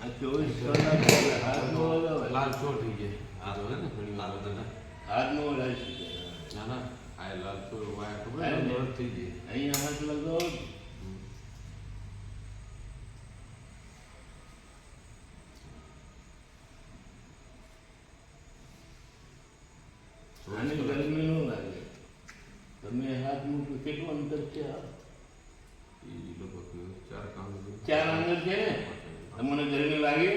આ ચોવીસ કલાક એટલે હાથનો લગાવે લાલ ચોર થઈ જાય આ તો હે ને ઘણી વાર બધાને હાથનો રાખી દે. ના ના આ લાલ ચોર વાયા ખબર હા, ને ને. બરફ થઈ જાય અહીંયા હાથ લગાવો આને ગરમી ન લાગે તમે હાથ મૂકો કેટલું અંતર છે આ? એ લગભગ ચાર કામ ચાર અંતર છે ને તમને ગરમી લાગે?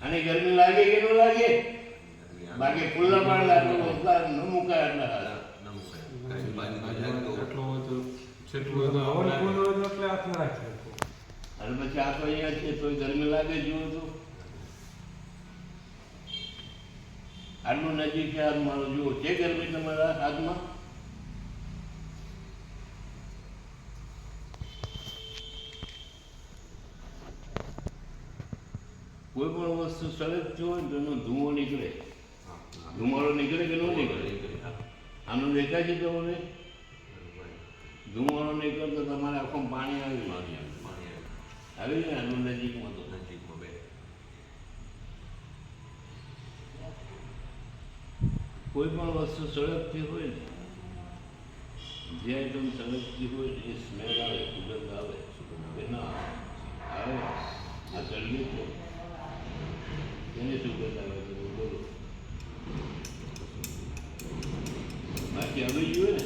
અને ગરમી લાગે કે ન લાગે? બાકી ખુલ્લા પાડ આટલું વસ્તા ન મુકાય એટલો તો તો તો હાથમાં રાખી અને પછી આ તો અહીંયા છે તોય ગરમી લાગે જુઓ તો. આટલું નજીક છે હાથ મારો જુઓ. છે ગરમી તમારા હાથમાં કોઈ પણ વસ્તુ હોય ને તો એનો ધુઓ નીકળે. ધુમાડો નીકળે કે ન નીકળે? આનું દેખાય છે તમને? ધુમાડો નીકળે તો તમારે આખું પાણી આવી આવી જાય આનું નજીકમાં તો? કોઈ પણ વસ્તુ સળગતી હોય ને જે આઈટમ સળગતી હોય એ સ્મેલ આવે સુગંધ આવે. કે ના આવે. આ સળગે બાકી આવી જોઈએ ને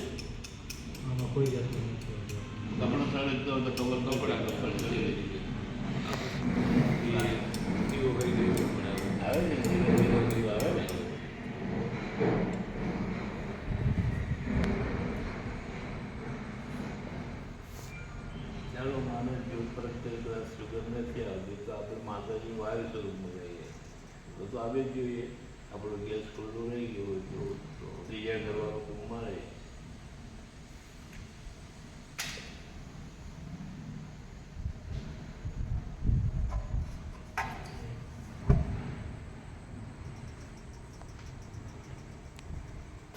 આમાં કોઈ જાતનું નથી આવતું. કપડો સળગતો હોય તો કવર કપડા કપડ ચડી રહી દીવો કરી દેવો પડે આવે ને ધીરે ધીરે ધીરે આવે ને ચાલો માનો જો પ્રત્યે તો આ સુગંધ નથી આવતી તો આપણે માતાજી વાયુ સ્વરૂપમાં જઈએ તો તો આવી જ જોઈએ આપણો ગેસ ખુલ્લો રહી ગયો હોય તો બીજા ઘરવાળો બૂમ મારે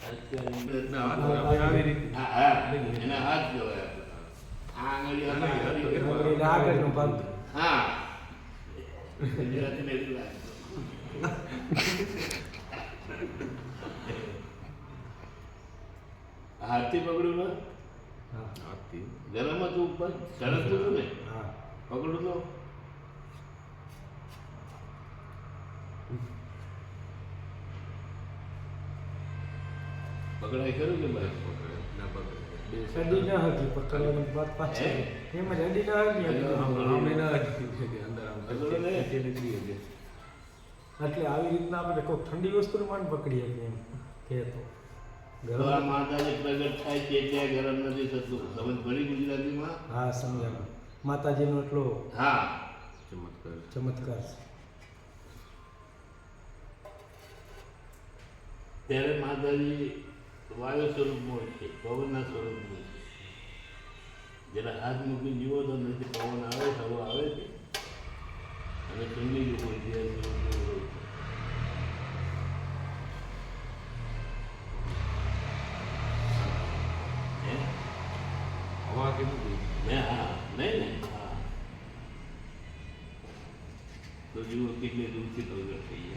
અત્યારે ના, હાથ હાથ પકડ્યું ને હા હાથથી ગરમ હતું ઉપર સરસ હતું ને હા પકડું તો પકડાય ખરું કે ભાઈ પકડે ના પકડે બે અડી ના હતી પકડવાની વાત પાછી? એમ જ અડી ના હતી અડી ના જ અંદર આમ પકડો ને. નીચે નીકળી જાય એટલે આવી રીતના આપણે કોઈ ઠંડી વસ્તુને પણ પકડીએ કે એમ? કે તો. તો આ ગરમ માતાજી પ્રગટ થાય છે ત્યાં ગરમ નથી થતું. સમજ પડી ગુજરાતીમાં? હા સમજાવ. માતાજીનો એટલો હા. ચમત્કાર ચમત્કાર ત્યારે માતાજી વાયુ સ્વરૂપમાં છે પવનના સ્વરૂપમાં છે. જરા હાથ મૂકી જીવો તો નથી પવન આવે હવા આવે છે અને ઠંડી જ गिरने दूर से दूर चाहिए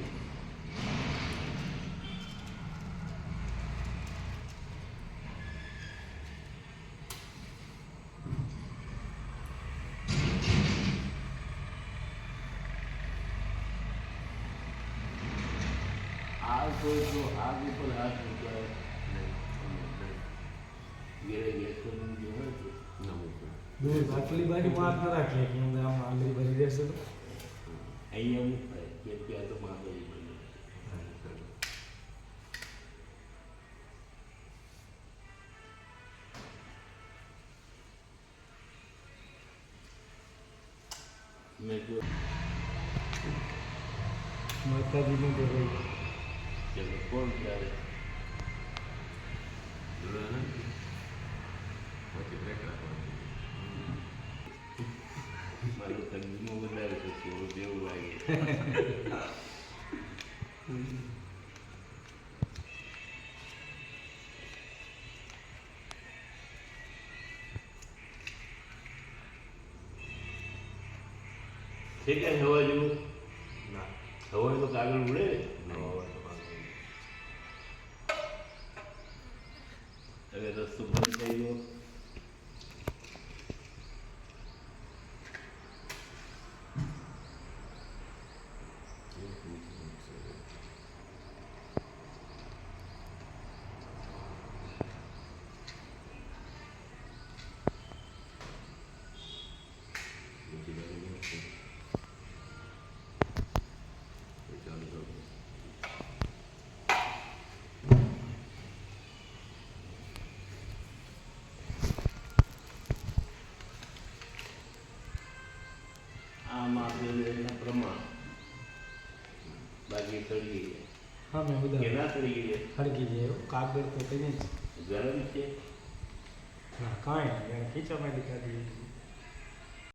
आग कोई जो आग ऊपर हाथ हो? जाए गिरे गैस को जो है ना मुझे बाटली भरी मार ना रखे कि हम आलू भरी जैसे तो। ભરી રહેશે તો અહીંયા મુકાય કે ત્યાં તો માતાજી બને મેં જો માતાજીનું તો ભાઈ ચલો કોણ ત્યારે જોડે ને પછી બ્રેક રાખવાનું જેવું લાગે છે કે હવા જેવું ના હવા તો કાગળ ઉડે ને. હવે રસ્તો બંધ થઈ ગયો બાકી સળગી જાય હા મેં બધા કેના સળગી જાય હળગી જાય કાગળ તો કહીએ જ ગરમ છે ના કાંઈ નહીં એને ખીચામાં લીધા